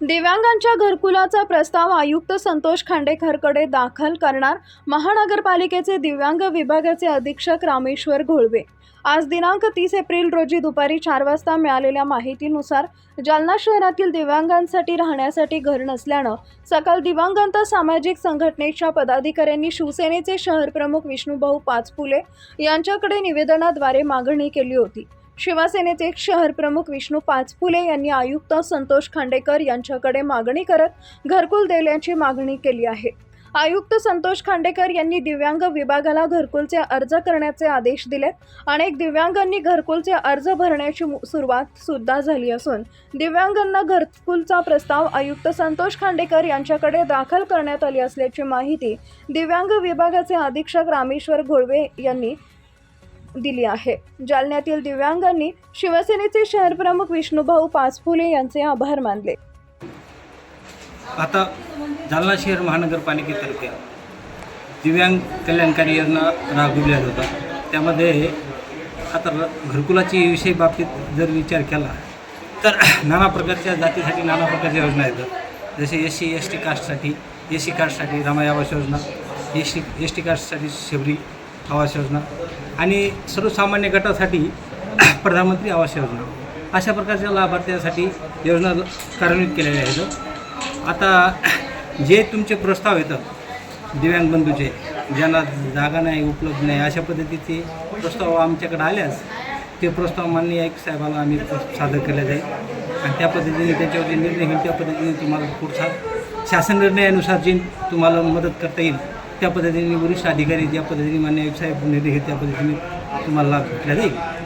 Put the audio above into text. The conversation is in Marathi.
दिव्यांगांच्या घरकुलाचा प्रस्ताव आयुक्त संतोष खांडेकरकडे दाखल करणार महानगरपालिकेचे दिव्यांग विभागाचे अधीक्षक रामेश्वर घोळवे. आज दिनांक तीस एप्रिल रोजी दुपारी चार वाजता मिळालेल्या माहितीनुसार जालना शहरातील दिव्यांगांसाठी राहण्यासाठी घर नसल्यानं सकाळ दिव्यांगांत सामाजिक संघटनेच्या पदाधिकाऱ्यांनी शिवसेनेचे शहर प्रमुख पाचपुले यांच्याकडे निवेदनाद्वारे मागणी केली होती. शिवसेनेचे शहर प्रमुख विष्णू पाचपुले यांनी आयुक्त संतोष खांडेकर यांच्याकडे मागणी करत घरकुल देण्याची मागणी केली आहे. आयुक्त संतोष खांडेकर यांनी दिव्यांग विभागाला घरकुलचे अर्ज करण्याचे आदेश दिले. अनेक दिव्यांगांनी घरकुलचे अर्ज भरण्याची सुरुवात सुद्धा झाली असून दिव्यांगांना घरकुलचा प्रस्ताव आयुक्त संतोष खांडेकर यांच्याकडे दाखल करण्यात आली असल्याची माहिती दिव्यांग विभागाचे अधीक्षक रामेश्वर घोळवे यांनी दिली आहे. जालन्यातील दिव्यांगांनी शिवसेनेचे शहर प्रमुख विष्णुभाऊ पाचफुले यांचे आभार मानले. आता जालना शहर महानगरपालिकेतर्फे दिव्यांग कल्याणकारी योजना राबविल्या जातात त्यामध्ये आता घरकुलाची विषयी बाबतीत जर विचार केला तर नाना प्रकारच्या जातीसाठी नाना प्रकारच्या योजना येतात जसे एस सी एस टी कास्टसाठी एस सी कास्टसाठी रामाई आवास योजना एस टी एस टी कास्टसाठी शेबरी आवास योजना आणि सर्वसामान्य गटासाठी प्रधानमंत्री आवास योजना. अशा प्रकारच्या लाभार्थ्यांसाठी योजना कार्यान्वित केलेल्या आहेत. आता जे तुमचे प्रस्ताव येतात दिव्यांग बंधूचे ज्यांना जागा नाही उपलब्ध नाही अशा पद्धतीचे प्रस्ताव आमच्याकडे आल्यास ते प्रस्ताव माननीय एक साहेबाला आम्ही सादर केले जाईल. आणि त्या पद्धतीने त्याच्यावरती निर्णय घेऊन त्या पद्धतीने तुम्हाला पुढचा शासन निर्णयानुसार जी तुम्हाला मदत करता येईल त्या पद्धतीने वरिष्ठ अधिकारी ज्या पद्धतीने मान्य साहेब निर्णय घेतील त्या पद्धतीने तुम्हाला लाभ भेटला जाईल